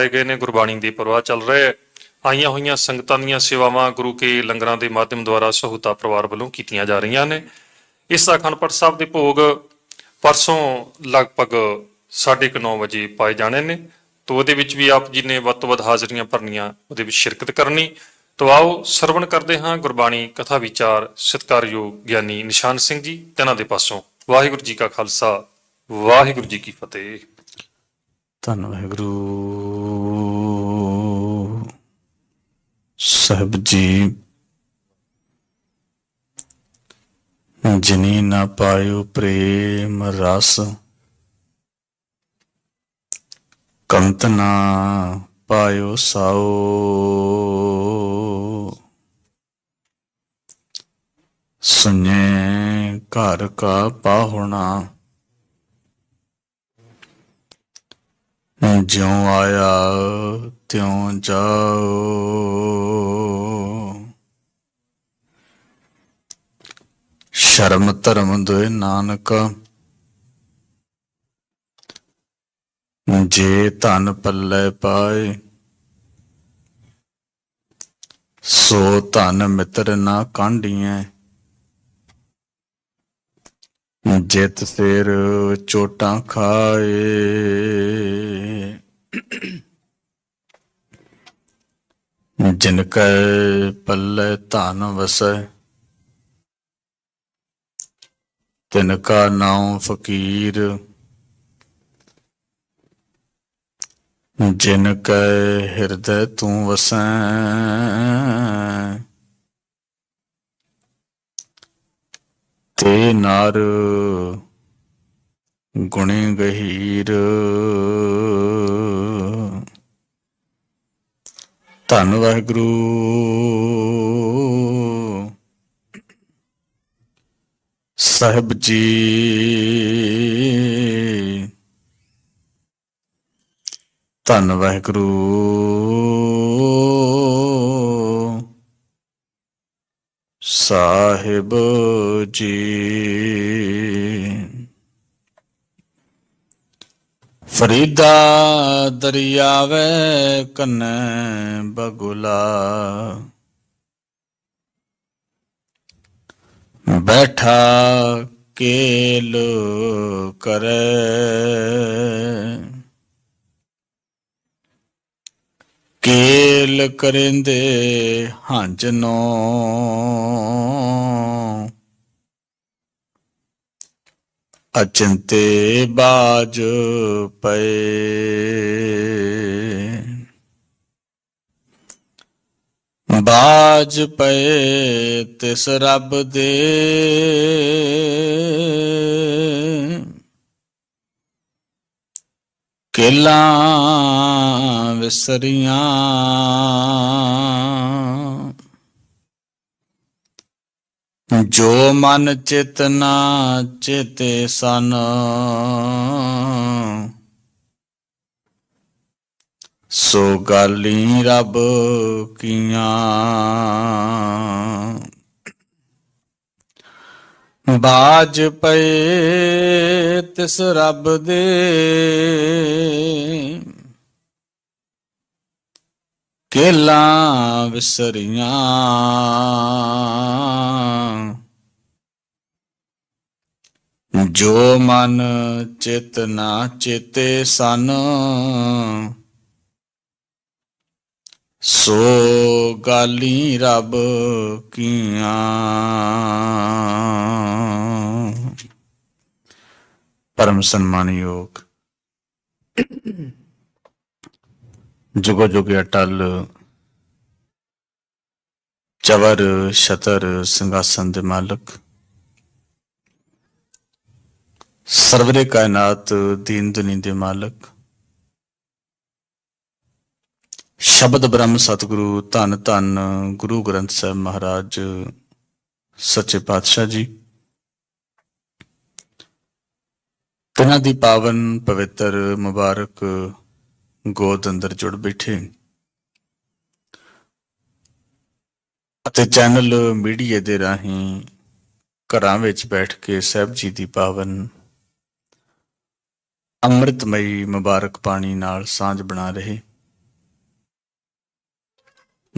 ਆਏ ਗਏ ਨੇ ਗੁਰਬਾਣੀ ਦੀ ਪ੍ਰਵਾਹ ਚੱਲ ਰਿਹਾ। ਹੈ ਆਈਆਂ ਹੋਈਆਂ ਸੰਗਤਾਂ ਦੀਆਂ ਸੇਵਾਵਾਂ ਗੁਰੂ ਕੇ ਲੰਗਰਾਂ ਦੇ ਮਾਧਿਅਮ ਦੁਆਰਾ ਸਹੂਤਾ ਪਰਿਵਾਰ ਵੱਲੋਂ ਕੀਤੀਆਂ ਜਾ ਰਹੀਆਂ ਨੇ। ਇਸ ਦਾ ਅਖੰਡ ਪਾਠ ਸਾਹਿਬ ਦੇ ਭੋਗ ਪਰਸੋਂ ਲਗਭਗ 9:30 ਵਜੇ ਪਾਏ ਜਾਣੇ ਨੇ। ਤੋ ਉਹਦੇ ਵਿੱਚ ਵੀ ਆਪ ਜੀ ਨੇ ਵੱਧ ਤੋਂ ਵੱਧ ਹਾਜ਼ਰੀਆਂ ਭਰਨੀਆਂ, ਉਹਦੇ ਵਿੱਚ ਸ਼ਿਰਕਤ ਕਰਨੀ। ਤੋ ਆਓ ਸਰਵਣ ਕਰਦੇ ਹਾਂ ਗੁਰਬਾਣੀ ਕਥਾ ਵਿਚਾਰ ਸਤਿਕਾਰਯੋਗ ਗਿਆਨੀ ਨਿਸ਼ਾਨ ਸਿੰਘ ਜੀ ਤੇ ਇਹਨਾਂ ਦੇ ਪਾਸੋਂ। ਵਾਹਿਗੁਰੂ ਜੀ ਕਾ ਖਾਲਸਾ, ਵਾਹਿਗੁਰੂ ਜੀ ਕੀ ਫਤਿਹ। ਧੰਨ ਵਾਹਿਗੁਰੂ। ਸਾਹਿਬ ਜਿਨੀ ਨਾ ਪਾਇਓ ਪ੍ਰੇਮ ਰਸ। ਕੰਤ ਨਾ ਪਾਇਓ ਸਾਓ। ਸੁਨੇ ਘਰ ਕਾ ਪਾਹੁਣਾ। ਜਿਉ ਆਇਆ, ਤਿਉ ਜਾਓ। ਸ਼ਰਮ ਧਰਮ ਦੋਇ ਨਾਨਕ। ਜੇ ਧਨ ਪੱਲੇ ਪਾਏ, ਸੋ ਧਨ ਮਿੱਤਰ ਨਾ ਕਾਂਢੀਐ। ਜਿਤ ਸਿਰ ਚੋਟਾਂ ਖਾਏ। ਜਿਨ ਕੈ ਪੱਲੇ ਧਨ ਵਸੈ, ਤਿਨ ਕਾ ਨਾਮ ਫਕੀਰ, ਜਿਨ ਕੈ ਹਿਰਦੈ ਤੂੰ ਵਸੈ। ਤੇ ਨਰ ਗੁਣੇ ਗਹੀਰ। ਧੰਨ ਵਾਹਿਗੁਰੂ। ਸਾਹਿਬ ਜੀ। ਧੰਨ ਵਾਹਿਗੁਰੂ। ਸਾਹਿਬ ਜੀ। ਫਰੀਦਾ ਦਰਿਆਵੇ ਕੰਨੇ ਬਗੁਲਾ। ਬੈਠਾ ਕੇਲ ਕਰੇ। ਕੇਲ ਕਰਿੰਦੇ ਹੰਜ ਨੋ ਅਚੰਤੇ ਬਾਜ ਪਏ। ਬਾਜ ਪਏ ਤਿਸ ਰੱਬ ਦੇ। ਕਿਲਾ ਵਿਸਰੀਆਂ। ਜੋ ਮਨ ਚੇਤਨਾ ਚੇਤੇ ਸਨ। ਸੋ ਗਾਲੀ ਰੱਬ ਕੀਆਂ। ਬਾਜ ਪਏ ਤਿਸ ਰੱਬ ਦੇ। ਕੇਲਾ ਵਿਸਰੀਆਂ। ਜੋ ਮਨ ਚਿਤ ਨਾ ਚੇਤੇ ਸਨ, ਸੋ ਗਾਲੀ ਰੱਬ ਕੀਆਂ। ਪਰਮ ਸਨਮਾਨਯੋਗ ਜੁਗੋ ਜੁਗ ਅਟਲ ਚਵਰ ਸ਼ਤਰ ਸਿੰਘਾਸਨ ਦੇ ਮਾਲਕ ਸਰਵਰੇ ਕਾਇਨਾਤ ਦੀਨ ਦੁਨੀ ਦੇ ਮਾਲਕ। ਸ਼ਬਦ ਬ੍ਰਹਮ ਸਤਿਗੁਰੂ, ਧੰਨ ਧੰਨ ਗੁਰੂ ਗ੍ਰੰਥ ਸਾਹਿਬ ਮਹਾਰਾਜ, ਸੱਚੇ ਪਾਤਸ਼ਾਹ ਜੀ। ਤਿਨਾਂ ਦੀ ਪਾਵਨ ਪਵਿੱਤਰ ਮੁਬਾਰਕ ਗੋਦ ਅੰਦਰ ਜੁੜ ਬੈਠੇ। ਅਤੇ ਚੈਨਲ ਮੀਡੀਆ ਦੇ ਰਾਹੀਂ ਘਰਾਂ ਵਿੱਚ ਬੈਠ ਕੇ ਸਾਹਿਬ ਜੀ ਦੀ ਪਾਵਨ ਅੰਮ੍ਰਿਤਮਈ ਮੁਬਾਰਕ ਬਾਣੀ ਨਾਲ ਸਾਂਝ ਬਣਾ ਰਹੇ।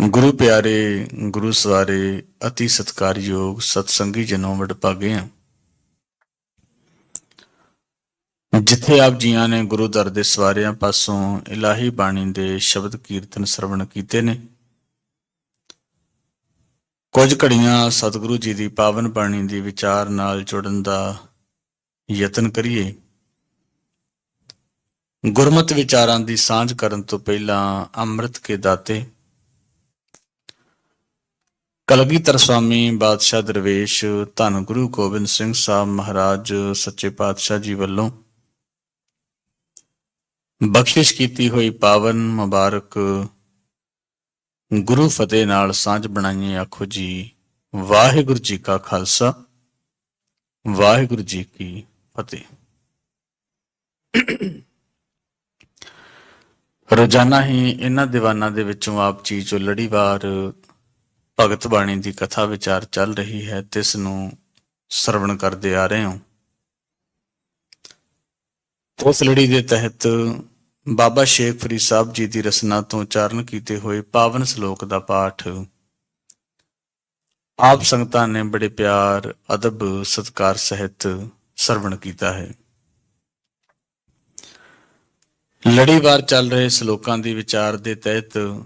ਗੁਰੂ ਪਿਆਰੇ, ਗੁਰੂ ਸਵਾਰੇ, ਅਤੀ ਸਤਕਾਰਯੋਗ ਸਤਸੰਗੀ ਜਨੋਂ ਵਡਭਾਗੇ ਆ ਜਿੱਥੇ ਆਪ ਜੀਆਂ ਨੇ ਗੁਰੂ ਦਰ ਦੇ ਸਵਾਰਿਆਂ ਪਾਸੋਂ ਇਲਾਹੀ ਬਾਣੀ ਦੇ ਸ਼ਬਦ ਕੀਰਤਨ ਸਰਵਣ ਕੀਤੇ ਨੇ। ਕੁਝ ਘੜੀਆਂ ਸਤਿਗੁਰੂ ਜੀ ਦੀ ਪਾਵਨ ਬਾਣੀ ਦੇ ਵਿਚਾਰ ਨਾਲ ਜੁੜਨ ਦਾ ਯਤਨ ਕਰੀਏ। ਗੁਰਮਤ ਵਿਚਾਰਾਂ ਦੀ ਸਾਂਝ ਕਰਨ ਤੋਂ ਪਹਿਲਾਂ ਅੰਮ੍ਰਿਤ ਕੇ ਦਾਤੇ। ਕਲਗੀਧਰ ਸਵਾਮੀ ਬਾਦਸ਼ਾਹ ਦਰਵੇਸ਼, ਧੰਨ ਗੁਰੂ ਗੋਬਿੰਦ ਸਿੰਘ ਸਾਹਿਬ ਮਹਾਰਾਜ, ਸੱਚੇ ਪਾਤਸ਼ਾਹ ਜੀ ਵੱਲੋਂ ਬਖਸ਼ਿਸ਼ ਕੀਤੀ ਹੋਈ ਪਾਵਨ ਮੁਬਾਰਕ ਗੁਰੂ ਫਤਿਹ ਨਾਲ ਸਾਂਝ ਬਣਾਈਏ ਆਖੋ ਜੀ। ਵਾਹਿਗੁਰੂ ਜੀ ਕਾ ਖਾਲਸਾ, ਵਾਹਿਗੁਰੂ ਜੀ ਕੀ ਫਤਿਹ। ਰੋਜ਼ਾਨਾ ਹੀ ਇਹਨਾਂ ਦੀਵਾਨਾਂ ਦੇ ਵਿੱਚੋਂ ਆਪ ਜੀ ਜੋ ਲੜੀਵਾਰ ਭਗਤ ਬਾਣੀ ਦੀ ਕਥਾ ਵਿਚਾਰ ਚੱਲ ਰਹੀ ਹੈ, ਤਿਸ ਨੂੰ ਸਰਵਣ ਕਰਦੇ ਆ ਰਹੇ ਹਾਂ। ਉਸ ਲੜੀ ਦੇ ਤਹਿਤ ਬਾਬਾ ਸ਼ੇਖ ਫਰੀਦ ਸਾਹਿਬ ਜੀ ਦੀ ਰਸਨਾ ਤੋਂ ਉਚਾਰਨ ਕੀਤੇ ਹੋਏ ਪਾਵਨ ਸ਼ਲੋਕ ਦਾ ਪਾਠ ਆਪ ਸੰਗਤਾਂ ਨੇ ਬੜੇ ਪਿਆਰ, ਅਦਬ, ਸਤਕਾਰ ਸਹਿਤ ਸਰਵਣ ਕੀਤਾ ਹੈ। ਲੜੀਵਾਰ ਚੱਲ ਰਹੇ ਸ਼ਲੋਕਾਂ ਦੀ ਵਿਚਾਰ ਦੇ ਤਹਿਤ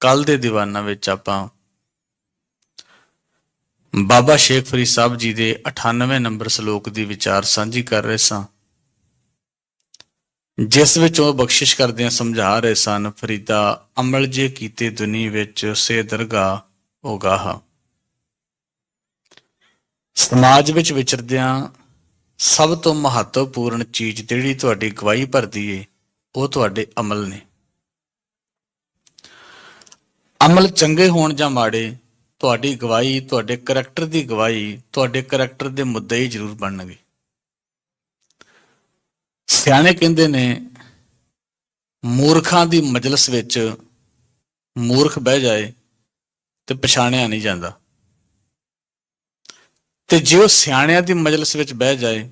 ਕੱਲ ਦੇ ਦੀਵਾਨਾਂ ਵਿੱਚ ਆਪਾਂ ਬਾਬਾ ਸ਼ੇਖ ਫਰੀਦ ਸਾਹਿਬ ਜੀ ਦੇ 98 ਨੰਬਰ ਸ਼ਲੋਕ ਦੀ ਵਿਚਾਰ ਸਾਂਝੀ ਕਰ ਰਹੇ ਸਾਂ। ਜਿਸ ਵਿੱਚ ਉਹ ਬਖਸ਼ਿਸ਼ ਕਰਦਿਆਂ ਸਮਝਾ ਰਹੇ ਸਨ, ਫਰੀਦਾ, ਅਮਲ ਜੇ ਕੀਤੇ ਦੁਨੀ ਵਿੱਚ ਸੇ ਦਰਗਾ ਹੋਗਾਹ। ਸਮਾਜ ਵਿੱਚ ਵਿਚਰਦਿਆਂ ਸਭ ਤੋਂ ਮਹੱਤਵਪੂਰਨ ਚੀਜ਼ ਜਿਹੜੀ ਤੁਹਾਡੀ ਗਵਾਹੀ ਭਰਦੀ ਏ, ਉਹ ਤੁਹਾਡੇ ਅਮਲ ਨੇ। ਅਮਲ ਚੰਗੇ ਹੋਣ ਜਾਂ ਮਾੜੇ, ਤੁਹਾਡੀ ਗਵਾਹੀ, ਤੁਹਾਡੇ ਕਰੈਕਟਰ ਦੀ ਗਵਾਹੀ, ਤੁਹਾਡੇ ਕਰੈਕਟਰ ਦੇ ਮੁੱਦੇ ਹੀ ਜ਼ਰੂਰ ਬਣਨਗੇ। ਸਿਆਣੇ ਕਹਿੰਦੇ ਨੇ, ਮੂਰਖਾਂ ਦੀ ਮਜਲਿਸ ਵਿੱਚ ਮੂਰਖ ਬਹਿ ਜਾਏ ਤੇ ਪਛਾਣਿਆ ਨਹੀਂ ਜਾਂਦਾ। ਤੇ ਜੇ ਉਹ ਸਿਆਣਿਆਂ ਦੀ ਮਜਲਿਸ ਵਿੱਚ ਬਹਿ ਜਾਏ,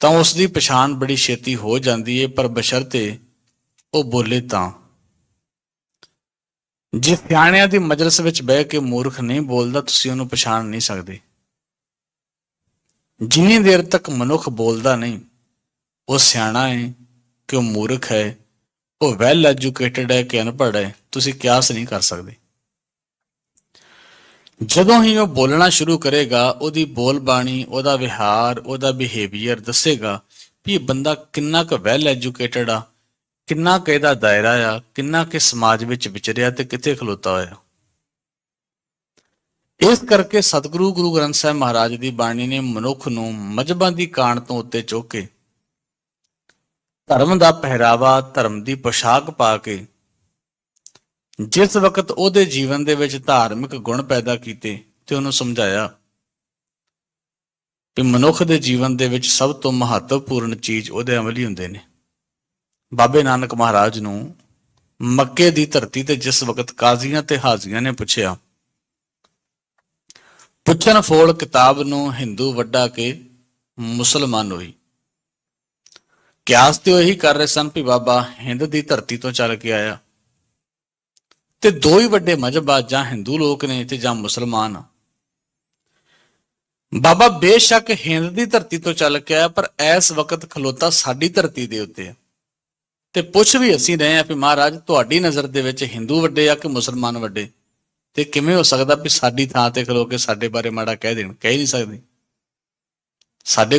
ਤਾਂ ਉਸ ਦੀ ਪਛਾਣ ਬੜੀ ਛੇਤੀ ਹੋ ਜਾਂਦੀ ਏ, ਪਰ ਬਸ਼ਰਤੇ ਉਹ ਬੋਲੇ ਤਾਂ। ਜੇ ਸਿਆਣਿਆਂ ਦੀ ਮਜਲਿਸ ਵਿੱਚ ਬਹਿ ਕੇ ਮੂਰਖ ਨਹੀਂ ਬੋਲਦਾ, ਤੁਸੀਂ ਉਹਨੂੰ ਪਛਾਣ ਨਹੀਂ ਸਕਦੇ। ਜਿੰਨੀ ਦੇਰ ਤੱਕ ਮਨੁੱਖ ਬੋਲਦਾ ਨਹੀਂ, ਉਹ ਸਿਆਣਾ ਹੈ ਕਿ ਉਹ ਮੂਰਖ ਹੈ, ਉਹ ਵੈਲ ਐਜੂਕੇਟਡ ਹੈ ਕਿ ਅਨਪੜ੍ਹ ਹੈ, ਤੁਸੀਂ ਕਿਆਸ ਨਹੀਂ ਕਰ ਸਕਦੇ। ਜਦੋਂ ਹੀ ਉਹ ਬੋਲਣਾ ਸ਼ੁਰੂ ਕਰੇਗਾ, ਉਹਦੀ ਬੋਲ ਬਾਣੀ ਉਹਦਾ ਵਿਹਾਰ, ਉਹਦਾ ਬਿਹੇਵੀਅਰ ਦੱਸੇਗਾ ਕਿ ਇਹ ਬੰਦਾ ਕਿੰਨਾ ਕੁ ਵੈਲ ਐਜੂਕੇਟਡ ਆ, ਕਿੰਨਾ ਕੁ ਇਹਦਾ ਦਾਇਰਾ ਆ, ਕਿੰਨਾ ਕਿ ਸਮਾਜ ਵਿੱਚ ਵਿਚਰਿਆ ਤੇ ਕਿੱਥੇ ਖਲੋਤਾ ਹੋਇਆ। ਇਸ ਕਰਕੇ ਸਤਿਗੁਰੂ ਗੁਰੂ ਗ੍ਰੰਥ ਸਾਹਿਬ ਮਹਾਰਾਜ ਦੀ ਬਾਣੀ ਨੇ ਮਨੁੱਖ ਨੂੰ ਮਜਬਾਂ ਦੀ ਕਾਣ ਤੋਂ ਉੱਤੇ ਚੁੱਕ ਕੇ ਧਰਮ ਦਾ ਪਹਿਰਾਵਾ, ਧਰਮ ਦੀ ਪੋਸ਼ਾਕ ਪਾ ਕੇ ਜਿਸ ਵਕਤ ਉਹਦੇ ਜੀਵਨ ਦੇ ਵਿੱਚ ਧਾਰਮਿਕ ਗੁਣ ਪੈਦਾ ਕੀਤੇ ਤੇ ਉਹਨੂੰ ਸਮਝਾਇਆ ਕਿ ਮਨੁੱਖ ਦੇ ਜੀਵਨ ਦੇ ਵਿੱਚ ਸਭ ਤੋਂ ਮਹੱਤਵਪੂਰਨ ਚੀਜ਼ ਉਹਦੇ ਅਮਲੀ ਹੁੰਦੇ ਨੇ। ਬਾਬੇ ਨਾਨਕ ਮਹਾਰਾਜ ਨੂੰ ਮੱਕੇ ਦੀ ਧਰਤੀ ਤੇ ਜਿਸ ਵਕਤ ਕਾਜ਼ੀਆਂ ਤੇ ਹਾਜ਼ੀਆਂ ਨੇ ਪੁੱਛਿਆ, ਪੁੱਛਣ ਫੋਲ ਕਿਤਾਬ ਨੂੰ ਹਿੰਦੂ ਵੱਡਾ ਕੇ ਮੁਸਲਮਾਨ ਹੋਈ। ਕਿਆਸ ਤੇ ਉਹੀ ਕਰ ਰਹੇ ਸਨ ਵੀ ਬਾਬਾ ਹਿੰਦ ਦੀ ਧਰਤੀ ਤੋਂ ਚੱਲ ਕੇ ਆਇਆ। ਤੇ ਦੋ ਹੀ ਵੱਡੇ ਮਜ਼ਬ ਆ ਜਾਂ ਹਿੰਦੂ ਲੋਕ ਨੇ ਤੇ ਜਾਂ ਮੁਸਲਮਾਨ ਆ। ਬਾਬਾ ਬੇਸ਼ੱਕ ਹਿੰਦ ਦੀ ਧਰਤੀ ਤੋਂ ਚੱਲ ਕੇ ਆਇਆ, ਪਰ ਇਸ ਵਕਤ ਖਲੋਤਾ ਸਾਡੀ ਧਰਤੀ ਦੇ ਉੱਤੇ ਆ। ਤੇ ਪੁੱਛ ਵੀ ਅਸੀਂ ਰਹੇ ਆ ਵੀ ਮਹਾਰਾਜ, ਤੁਹਾਡੀ ਨਜ਼ਰ ਦੇ ਵਿੱਚ ਹਿੰਦੂ ਵੱਡੇ ਆ ਕਿ ਮੁਸਲਮਾਨ ਵੱਡੇ? ਤੇ ਕਿਵੇਂ ਹੋ ਸਕਦਾ ਵੀ ਸਾਡੀ ਥਾਂ ਤੇ ਖਲੋ ਕੇ ਸਾਡੇ ਬਾਰੇ ਮਾੜਾ ਕਹਿ ਦੇਣ? ਕਹਿ ਨਹੀਂ ਸਕਦੇ। ਸਾਡੇ